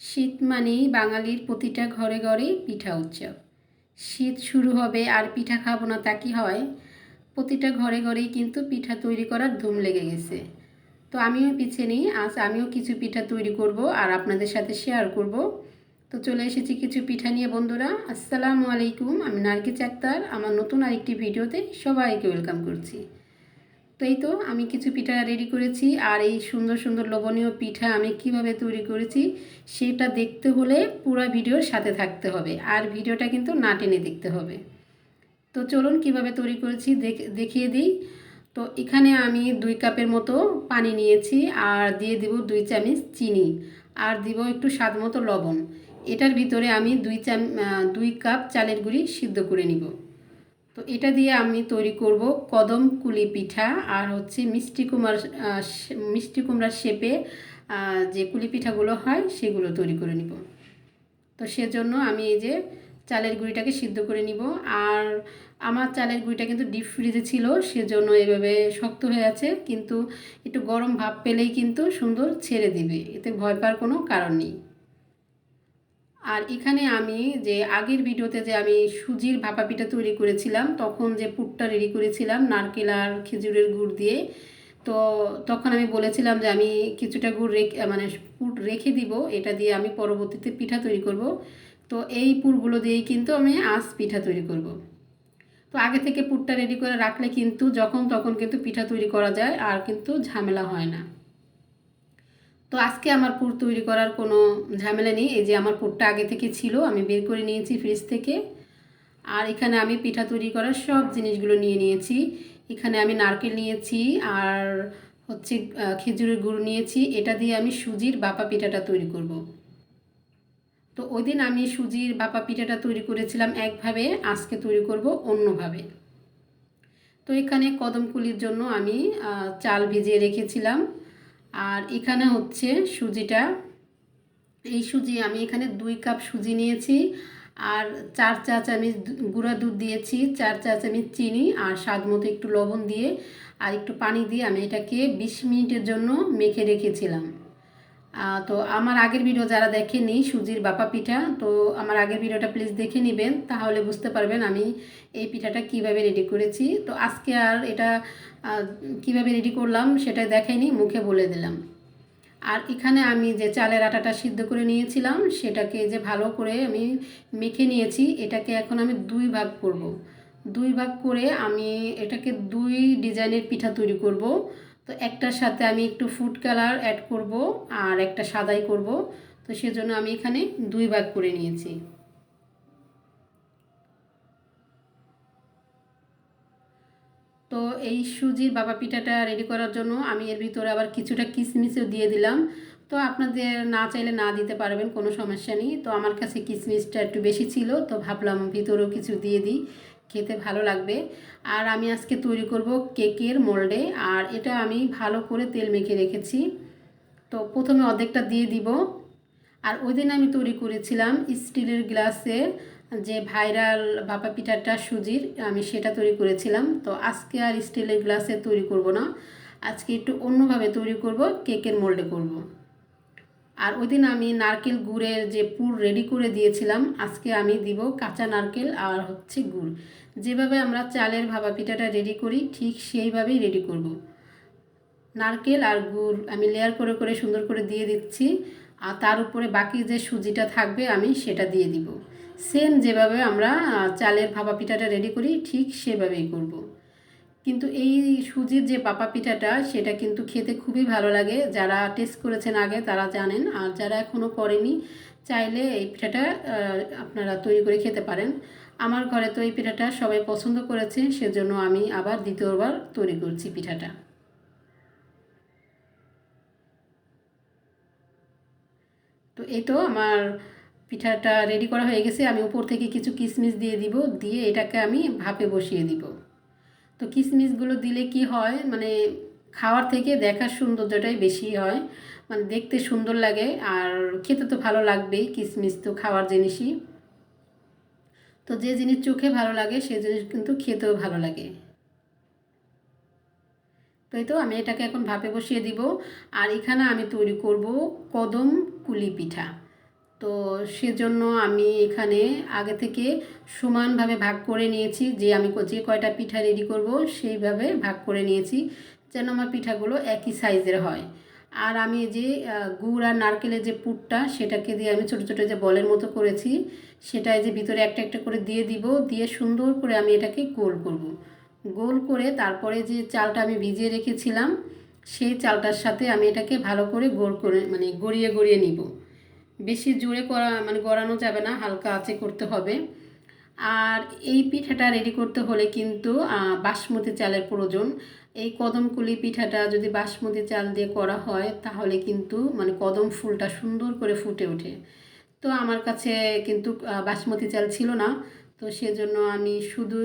শীত মানেই বাঙালির প্রতিটা ঘরে ঘরেই পিঠা উৎসব। শীত শুরু হবে আর পিঠা খাব না তা কি হয়? প্রতিটা ঘরে ঘরেই কিন্তু পিঠা তৈরি করার ধুম লেগে গেছে। তো আমিও পিছিয়ে নিই, আজ আমিও কিছু পিঠা তৈরি করব আর আপনাদের সাথে শেয়ার করব। তো চলে এসেছি কিছু পিঠা নিয়ে বন্ধুরা। আসসালামু আলাইকুম, আমি নার্গিস আক্তার আমার নতুন আরেকটি ভিডিওতে সবাইকে ওয়েলকাম করছি। তো এই তো, আমি কিছু পিঠা রেডি করেছি আর এই সুন্দর সুন্দর লোভনীয় পিঠা আমি কীভাবে তৈরি করেছি সেটা দেখতে হলে পুরো ভিডিওর সাথে থাকতে হবে আর ভিডিওটা কিন্তু না টেনে দেখতে হবে। তো চলুন কীভাবে তৈরি করেছি দেখ- দেখিয়ে দিই। তো এখানে আমি দুই কাপের মতো পানি নিয়েছি আর দিয়ে দিব দুই চামচ চিনি আর দিব একটু স্বাদ মতো লবণ। এটার ভিতরে আমি দুই চাম দুই কাপ চালের গুঁড়ি সিদ্ধ করে নিব। তো এটা দিয়ে আমি তৈরি করব কদম কুলি পিঠা আর হচ্ছে মিষ্টি কুমার মিষ্টি কুমড়ার শেপে যে কুলি পিঠাগুলো হয় সেগুলো তৈরি করে নিব। তো সেজন্য আমি এই যে চালের গুঁড়িটাকে সিদ্ধ করে নিব। আর আমার চালের গুঁড়িটা কিন্তু ডিপ ফ্রিজে ছিল, সেজন্য এভাবে শক্ত হয়ে আছে, কিন্তু একটু গরম ভাব পেলেই কিন্তু সুন্দর ছেড়ে দিবে। এতে ভয় পাওয়ার কোনো কারণ নেই। আর এখানে আমি যে আগের ভিডিওতে যে আমি সুজির ভাপা পিঠা তৈরি করেছিলাম, তখন যে পুরটা রেডি করেছিলাম, নারকেল আর খেজুরের গুড় দিয়ে, তো তখন আমি বলেছিলাম যে আমি কিছুটা গুড় রেখে মানে পুর রেখে দিব, এটা দিয়ে আমি পরবর্তীতে পিঠা তৈরি করব। তো এই পুরগুলো দিয়েই কিন্তু আমি আজ পিঠা তৈরি করব। তো আগে থেকে পুরটা রেডি করে রাখলে কিন্তু যখন তখন কিন্তু পিঠা তৈরি করা যায়, আর কিন্তু ঝামেলা হয় না। তো আজকে আমার পুর তৈরি করার কোনো ঝামেলা নেই। এই যে আমার পুরটা আগে থেকে ছিল, আমি বের করে নিয়েছি ফ্রিজ থেকে। আর এখানে আমি পিঠা তৈরি করার সব জিনিসগুলো নিয়ে নিয়েছি। এখানে আমি নারকেল নিয়েছি, আর হচ্ছে খেজুরের গুড় নিয়েছি। এটা দিয়ে আমি সুজির বাপা পিঠাটা তৈরি করব। তো ওই দিন আমি সুজির বাপা পিঠাটা তৈরি করেছিলাম একভাবে, আজকে তৈরি করব অন্যভাবে। তো এখানে কদমকুলির জন্য আমি চাল ভিজিয়ে রেখেছিলাম। আর এখানে হচ্ছে সুজিটা। এই সুজি আমি এখানে দুই কাপ সুজি নিয়েছি আর চার চা চামচ গুঁড়া দুধ দিয়েছি, চার চা চামচ চিনি আর স্বাদ মতো একটু লবণ দিয়ে আর একটু পানি দিয়ে আমি এটাকে বিশ মিনিটের জন্য মেখে রেখেছিলাম। তো আমার আগের ভিডিও যারা দেখেনি, সুজির বাপা পিঠা, তো আমার আগের ভিডিওটা প্লিজ দেখে নেবেন, তাহলে বুঝতে পারবেন আমি এই পিঠাটা কীভাবে রেডি করেছি। তো আজকে আর এটা কীভাবে রেডি করলাম সেটা দেখাইনি মুখে বলে দিলাম। আর এখানে আমি যে চালের আটাটা সিদ্ধ করে নিয়েছিলাম, সেটাকে যে ভালো করে আমি মেখে নিয়েছি, এটাকে এখন আমি দুই ভাগ করব। দুই ভাগ করে আমি এটাকে দুই ডিজাইনের পিঠা তৈরি করব। তো একটার সাথে আমি একটু ফুড কালার অ্যাড করব আর একটা সাদাই করব। তো সেজন্য আমি এখানে দুই ভাগ করে নিয়েছি। তো এই সুজির বাবা পিঠাটা রেডি করার জন্য আমি এর ভিতরে আবার কিছুটা কিশমিশও দিয়ে দিলাম। তো আপনাদের না চাইলে না দিতে পারবেন, কোনো সমস্যা নেই। তো আমার কাছে কিশমিশটা একটু বেশি ছিল, তো ভাবলাম ভিতরেও কিছু দিয়ে দিই। খেতে ভালো লাগবে। আর আমি আজকে তৈরি করব কেকের মোল্ডে। আর এটা আমি ভালো করে তেল মেখে রেখেছি। তো প্রথমে অর্ধেকটা দিয়ে দিব। আর ওই দিন আমি তৈরি করেছিলাম স্টিলের গ্লাসে যে ভাইরাল ভাপা পিঠাটা সুজির, আমি সেটা তৈরি করেছিলাম। তো আজকে আর স্টিলের গ্লাসে তৈরি করব না। আজকে একটু অন্যভাবে তৈরি করব, কেকের মোল্ডে করব। আর ওই দিন আমি নারকেল গুড়ের যে পুর রেডি করে দিয়েছিলাম, আজকে আমি দিব কাঁচা নারকেল আর হচ্ছে গুড় যেভাবে আমরা চালের ভাপা পিঠাটা রেডি করি, ঠিক সেইভাবেই রেডি করব। নারকেল আর গুড় আমি লেয়ার করে করে সুন্দর করে দিয়ে দিচ্ছি, আর তার উপরে বাকি যে সুজিটা থাকবে আমি সেটা দিয়ে দিব সেম যেভাবে আমরা চালের ভাপা পিঠাটা রেডি করি, ঠিক সেভাবেই করব। কিন্তু এই সুজির যে পাপা পিঠাটা, সেটা কিন্তু খেতে খুবই ভালো লাগে। যারা টেস্ট করেছেন আগে, তারা জানেন। আর যারা এখনও করেনি, চাইলে এই পিঠাটা আপনারা তৈরি করে খেতে পারেন। আমার ঘরে তো এই পিঠাটা সবাই পছন্দ করেছে, সেজন্য আমি আবার দ্বিতীয়বার তৈরি করছি পিঠাটা। তো এই তো আমার পিঠাটা রেডি করা হয়ে গেছে। আমি উপর থেকে কিছু কিশমিশ দিয়ে দিব, দিয়ে এটাকে আমি ভাপে বসিয়ে দিব। তো কিশমিশগুলো দিলে কি হয়? মানে খাওয়ার থেকে দেখার সৌন্দর্যটাই বেশি হয়। মানে দেখতে সুন্দর লাগে আর খেতে তো ভালো লাগবেই কিশমিশ তো খাওয়ার জিনিসই। তো যে জিনিস চোখে ভালো লাগে, সে জিনিস কিন্তু খেতেও ভালো লাগে। তো এই তো আমি এটাকে এখন ভাপে বসিয়ে দিব। আর এখানে আমি তৈরি করব কদম কুলি পিঠা। তো সেজন্য আমি এখানে আগে থেকে সমানভাবে ভাগ করে নিয়েছি, যে আমি যে কয়টা পিঠা রেডি করব সেইভাবে ভাগ করে নিয়েছি, যেন আমার পিঠাগুলো একই সাইজের হয় আর আমি যে গুড় আর নারকেলের যে পুরটা, সেটাকে দিয়ে আমি ছোটো ছোটো যে বলের মতো করেছি সেটাই যে ভিতরে একটা একটা করে দিয়ে দিব, দিয়ে সুন্দর করে আমি এটাকে গোল করব। গোল করে তারপরে যে চালটা আমি ভিজিয়ে রেখেছিলাম, সেই চালটার সাথে আমি এটাকে ভালো করে গোল করে মানে গড়িয়ে গড়িয়ে নিব বেশি জোরে করা মানে গড়ানো যাবে না, হালকা আঁচে করতে হবে। আর এই পিঠাটা রেডি করতে হলে কিন্তু বাসমতি চালের প্রয়োজন। এই কদমকুলি পিঠাটা যদি বাসমতি চাল দিয়ে করা হয়, তাহলে কিন্তু মানে কদম ফুলটা সুন্দর করে ফুটে ওঠে। তো আমার কাছে কিন্তু বাসমতি চাল ছিল না। তো সেজন্য আমি শুধু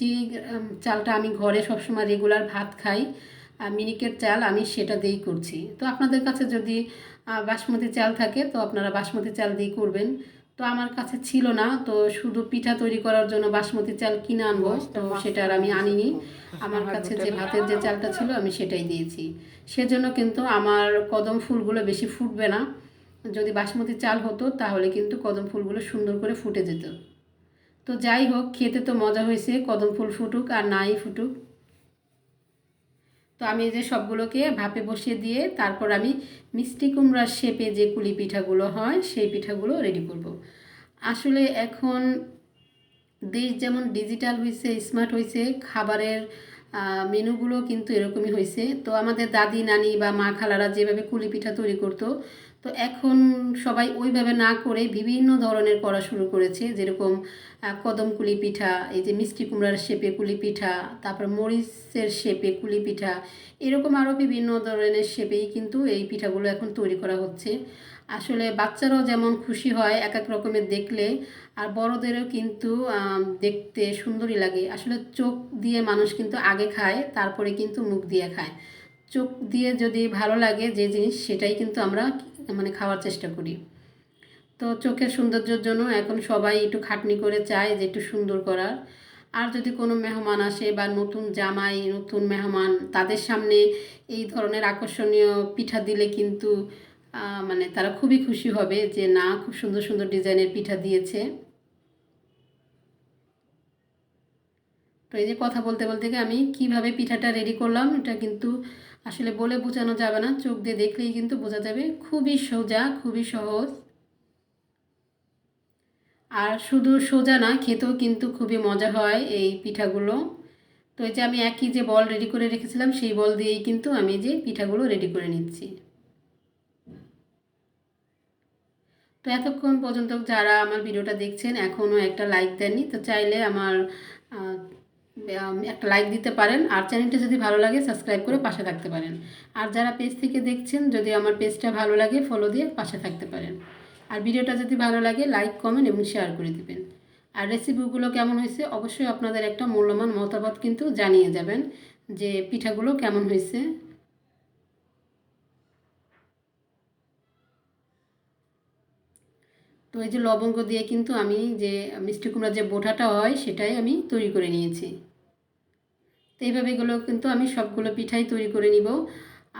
যে চালটা আমি ঘরে সবসময় রেগুলার ভাত খাই। আহ, মিনিকেট চাল আমি সেটা দিয়েই করছি। তো আপনাদের কাছে যদি বাসমতি চাল থাকে তো আপনারা বাসমতি চাল দিয়ে করবেন। তো আমার কাছে ছিল না তো শুধু পিঠা তৈরি করার জন্য বাসমতি চাল কিনে আনব তো সেটা আর আমি আনিনি। আমার কাছে যে ভাতের যে চালটা ছিল আমি সেটাই দিয়েছি। সেজন্য কিন্তু আমার কদম ফুলগুলো বেশি ফুটবে না। যদি বাসমতি চাল হতো তাহলে কিন্তু কদম ফুলগুলো সুন্দর করে ফুটে যেত। তো যাই হোক খেতে তো মজা হয়েছে কদম ফুল ফুটুক আর নাই ফুটুক। তো আমি এই যে সবগুলোকে ভাপে বসিয়ে দিয়ে তারপর আমি মিষ্টি কুমড়ার শেপে যে কুলি পিঠাগুলো হয়, সেই পিঠাগুলো রেডি করব। আসলে এখন দেশ যেমন ডিজিটাল হয়েছে স্মার্ট হয়েছে খাবারের মেনুগুলো কিন্তু এরকমই হয়েছে তো আমাদের দাদি, নানি বা মা খালারা যেভাবে কুলি পিঠা তৈরি করতো তো এখন সবাই ওইভাবে না করে বিভিন্ন ধরনের করা শুরু করেছে, যেরকম কদম কুলি পিঠা, এই যে মিষ্টি কুমড়ার শেপে কুলি পিঠা, তারপর মরিচের শেপে কুলি পিঠা, এরকম আরও বিভিন্ন ধরনের শেপেই কিন্তু এই পিঠাগুলো এখন তৈরি করা হচ্ছে। আসলে বাচ্চারাও যেমন খুশি হয় এক এক রকমের দেখলে, আর বড়দেরও কিন্তু দেখতে সুন্দরই লাগে। আসলে চোখ দিয়ে মানুষ কিন্তু আগে খায়, তারপরে কিন্তু মুখ দিয়ে খায়। চোখ দিয়ে যদি ভালো লাগে যে জিনিস, সেটাই কিন্তু আমরা মানে খাওয়ার চেষ্টা করি। তো চোখের সৌন্দর্যের জন্য এখন সবাই একটু খাটনি করে চায় যে একটু সুন্দর করার। আর যদি কোনো মেহমান আসে বা নতুন জামাই, নতুন মেহমান, তাদের সামনে এই ধরনের আকর্ষণীয় পিঠা দিলে কিন্তু মানে তারা খুবই খুশি হবে যে না, খুব সুন্দর সুন্দর ডিজাইনের পিঠা দিয়েছে। তো এই যে কথা বলতে বলতে আমি কীভাবে পিঠাটা রেডি করলাম, এটা কিন্তু আসলে বলে বোঝানো যাবে না, চোখ দিয়ে দেখলেই কিন্তু বোঝা যাবে। খুবই সোজা, খুবই সহজ। আর শুধু সোজা না, খেতেও কিন্তু খুবই মজা হয় এই পিঠাগুলো। তো এই যে আমি একই যে বল রেডি করে রেখেছিলাম, সেই বল দিয়েই কিন্তু আমি যে পিঠাগুলো রেডি করে নিচ্ছি। তো এতক্ষণ পর্যন্ত যারা আমার ভিডিওটা দেখছেন, এখনও একটা লাইক দেননি, তো চাইলে আমার একটা লাইক দিতে পারেন। আর চ্যানেলটা যদি ভালো লাগে সাবস্ক্রাইব করে পাশে থাকতে পারেন। আর যারা পেজ থেকে দেখছেন, যদি আমার পেজটা ভালো লাগে ফলো দিয়ে পাশে থাকতে পারেন। আর ভিডিওটা যদি ভালো লাগে লাইক কমেন্ট এবং শেয়ার করে দিবেন। আর রেসিপিগুলো কেমন হয়েছে, অবশ্যই আপনাদের একটা মূল্যবান মতামত কিন্তু জানিয়ে যাবেন যে পিঠাগুলো কেমন হয়েছে। তো এই যে লবঙ্গ দিয়ে কিন্তু আমি যে মিষ্টি কুমড়ার যে বোটাটা হয়, সেটাই আমি তৈরি করে নিয়েছি। তো এইভাবে এগুলো কিন্তু আমি সবগুলো পিঠাই তৈরি করে নিব।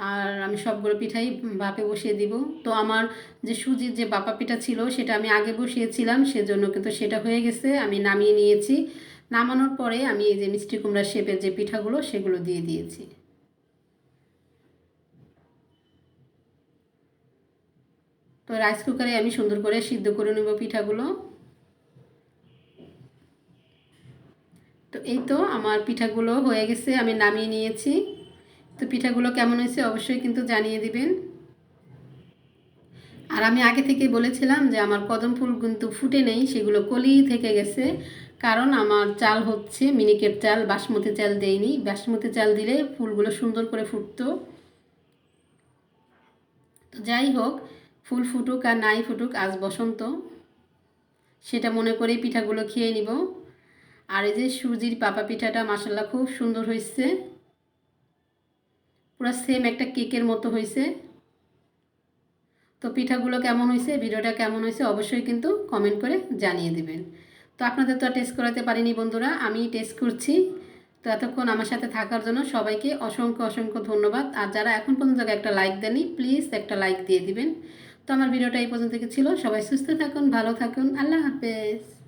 আর আমি সবগুলো পিঠাই বাপে বসিয়ে দিব। তো আমার যে সুজির যে বাপা পিঠা ছিল, সেটা আমি আগে বসিয়েছিলাম, সেজন্য কিন্তু সেটা হয়ে গেছে, আমি নামিয়ে নিয়েছি। নামানোর পরে আমি এই যে মিষ্টি কুমড়ার শেপের যে পিঠাগুলো, সেগুলো দিয়ে দিয়েছি। তো রাইস কুকারে আমি সুন্দর করে সিদ্ধ করে নেব পিঠাগুলো। তো এই তো আমার পিঠাগুলো হয়ে গেছে, আমি নামিয়ে নিয়েছি। তো পিঠাগুলো কেমন হয়েছে অবশ্যই কিন্তু জানিয়ে দিবেন। আর আমি আগে থেকে বলেছিলাম যে আমার কদম ফুল কিন্তু ফুটে নেই, সেগুলো কলি থেকে গেছে। কারণ আমার চাল হচ্ছে, মিনিকেট চাল, বাসমতি চাল দেইনি। বাসমতি চাল দিলে ফুলগুলো সুন্দর করে ফুটতো। তো যাই হোক, ফুল ফুটুক আর নাই ফুটুক, আজ বসন্ত। সেটা মনে করেই পিঠাগুলো খেয়ে নিব। আর এই যে সুজির পাপা পিঠাটা মাসাল্লাহ খুব সুন্দর হয়েছে। পুরো সেম একটা কেকের মতো হয়েছে। তো পিঠাগুলো কেমন হয়েছে, ভিডিওটা কেমন হয়েছে অবশ্যই কিন্তু কমেন্ট করে জানিয়ে দেবেন। তো আপনাদের তো টেস্ট করাতে পারিনি বন্ধুরা আমি টেস্ট করছি। তো এতক্ষণ আমার সাথে থাকার জন্য সবাইকে অসংখ্য অসংখ্য ধন্যবাদ। আর যারা এখন পর্যন্ত একটা লাইক দেননি প্লিজ একটা লাইক দিয়ে দিবেন। তো আমার ভিডিওটা এই পর্যন্ত ছিল। সবাই সুস্থ থাকুন, ভালো থাকুন। আল্লাহ হাফেজ।